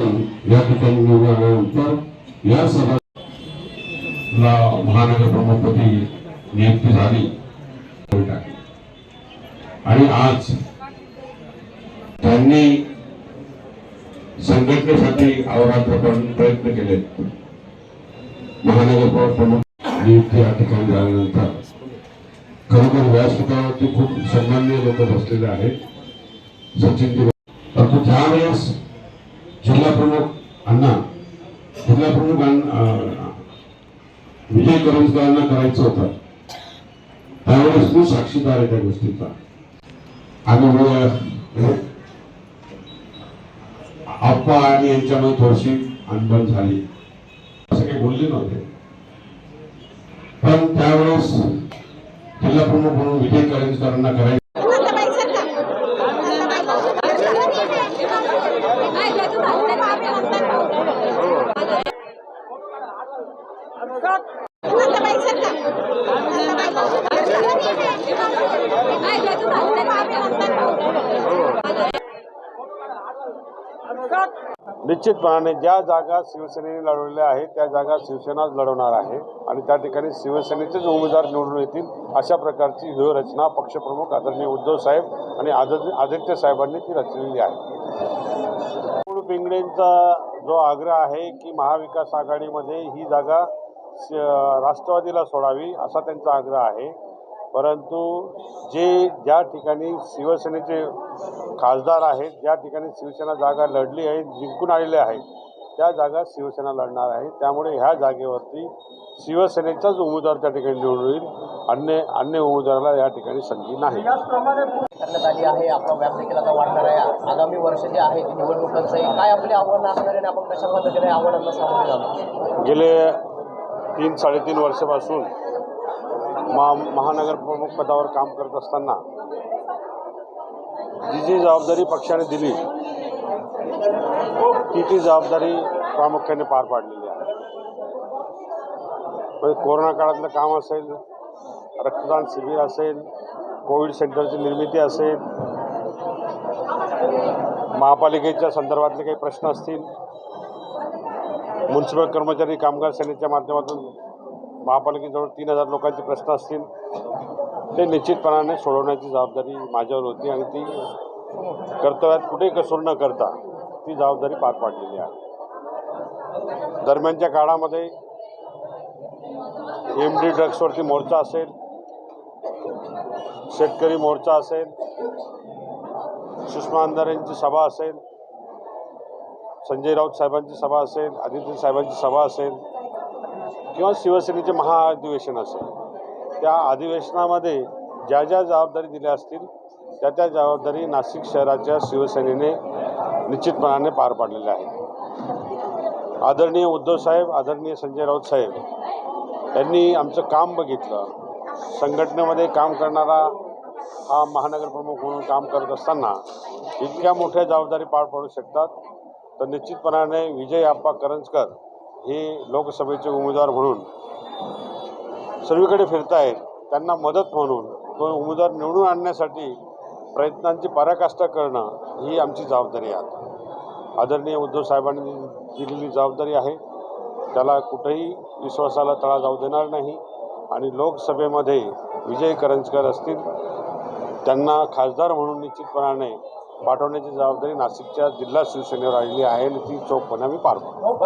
या ठिकाणी निवडल्यानंतर या सभा महानगर प्रमुखपदी नियुक्ती झाली. आणि आज त्यांनी संघटनेसाठी अहोरात्र प्रयत्न केले. महानगर प्रमुख नियुक्ती या ठिकाणी झाल्यानंतर खरोखर व्यासपीठावरती खूप सन्मान्य लोक बसलेले आहेत. सचिन दिवस परंतु त्यावेळेस जिल्हा प्रमुख अण्णा जिल्हा प्रमुख विजय करंजकरांना करायचं होतं. त्यावेळेस मी साक्षीदार आहे त्या गोष्टीचा. आणि आप्पा आणि यांच्यामध्ये थोडीशी अनबन झाली. असं काही बोलले नव्हते. पण त्यावेळेस जिल्हा प्रमुख म्हणून विजय करंजकरांना करायचं निश्चितपणाने ज्या जागा शिवसेनेने लढवलेल्या आहेत त्या जागा शिवसेनाच लढवणार आहे. आणि त्या ठिकाणी शिवसेनेचेच उमेदवार निवडून येतील अशा प्रकारची व्यूहरचना पक्षप्रमुख आदरणीय उद्धव साहेब आणि आदर आदित्य साहेबांनी ती रचलेली आहे. मूळ पिंगळेंचा जो आग्रह आहे की महाविकास आघाडीमध्ये ही जागा राष्ट्रवादीला सोडावी असा त्यांचा आग्रह आहे. परंतु जे ज्या ठिकाणी शिवसेनेचे खासदार आहेत ज्या ठिकाणी शिवसेना जागा लढली आहे जिंकून आलेले आहेत त्या जागा शिवसेना लढणार आहे. त्यामुळे ह्या जागेवरती शिवसेनेचाच उमेदवार त्या ठिकाणी निवडून येईल. अन्य अन्य उमेदवाराला या ठिकाणी संधी नाही. करण्यात आली आहे. आपला व्याप देखील आता वाढणार आहे. आगामी वर्ष जे आहे निवडणुकांचं काय आपली आव्हानं असणार आणि आपण कशा पद्धतीने आव्हानांना सामोरे गेले तीन साडेतीन वर्षापासून मा महानगर प्रमुख पदावर काम करत असताना जी जी जबाबदारी पक्षाने दिली ती ती जबाबदारी प्रामुख्याने पार पाडलेली आहे. म्हणजे कोरोना काळातलं काम असेल रक्तदान शिबिर असेल कोविड सेंटरची निर्मिती असेल महापालिकेच्या संदर्भातले काही प्रश्न असतील म्युन्सिपल कर्मचारी कामगार सेनेच्या माध्यमातून महापालिकेजवळ तीन हजार लोकांचे प्रश्न असतील ते निश्चितपणाने सोडवण्याची जबाबदारी माझ्यावर होती आणि ती कर्तव्यात कुठेही कसूर न करता ती जबाबदारी पार पाडलेली आहे. दरम्यानच्या काळामध्ये एम डी ड्रग्सवरती मोर्चा असेल शेतकरी मोर्चा असेल सुषमा अंधारेंची सभा असेल संजय राऊत साहेबांची सभा असेल आदित्य साहेबांची सभा असेल किंवा शिवसेनेचे महाअधिवेशन असेल त्या अधिवेशनामध्ये ज्या ज्या जबाबदारी दिल्या असतील त्या त्या जबाबदारी नाशिक शहराच्या शिवसेनेने निश्चितपणाने पार पाडलेल्या आहेत. आदरणीय उद्धव साहेब आदरणीय संजय राऊत साहेब यांनी आमचं काम बघितलं. संघटनेमध्ये काम करणारा हा महानगरप्रमुख म्हणून काम करत असताना इतक्या मोठ्या जबाबदारी पार पाडू शकतात. तर निश्चितपणाने विजय आप्पा करंजकर हे लोकसभेचे उमेदवार म्हणून सर्वीकडे फिरतायत. त्यांना मदत म्हणून तो उमेदवार निवडून आणण्यासाठी प्रयत्नांची पराकाष्ठा करणं ही आमची जबाबदारी आहे आता. आदरणीय उद्धव साहेबांनी दिलेली जबाबदारी आहे. त्याला कुठेही विश्वासाला तळा जाऊ देणार नाही आणि लोकसभेमध्ये विजय करंजकर असतील त्यांना खासदार म्हणून निश्चितपणाने पाठवण्याची जबाबदारी नाशिकच्या जिल्हा शिवसेनेवर आलेली आहे आणि ती चोखपणे आम्ही पार पाडू